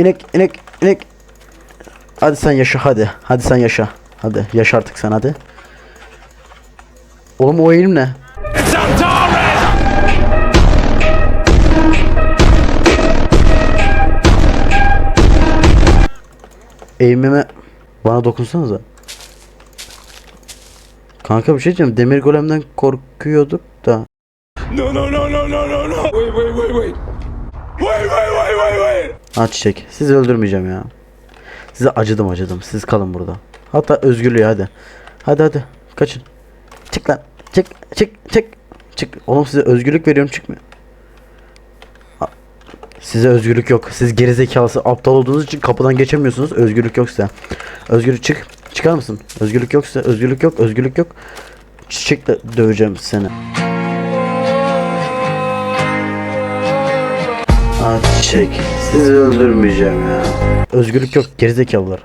İnek inek inek. Hadi sen yaşa hadi. Hadi sen yaşa. Hadi yaşa artık sen hadi. Oğlum o eğilim ne? Eğimime bana dokunsanıza. Kanka bir şey diyeceğim. Demir golemden korkuyorduk da. No, no, no, no, no, no, no. Wait, wait, wait, wait. Wait, wait, wait, wait, wait. Ha çiçek. Sizi öldürmeyeceğim ya. Size acıdım acıdım. Siz kalın burada. Hatta özgürlüğü hadi. Hadi hadi. Kaçın. Çık lan. Çık çık çık. Çık. Oğlum size özgürlük veriyorum çıkmıyor. Size özgürlük yok. Siz gerizekalısı aptal olduğunuz için kapıdan geçemiyorsunuz. Özgürlük yok size. Özgürlük çık. Çıkar mısın? Özgürlük yok size. Özgürlük yok. Özgürlük yok. Çiçekle döveceğim seni. Çiçek. Sizi öldürmeyeceğim ya. Özgürlük yok gerizekalılar.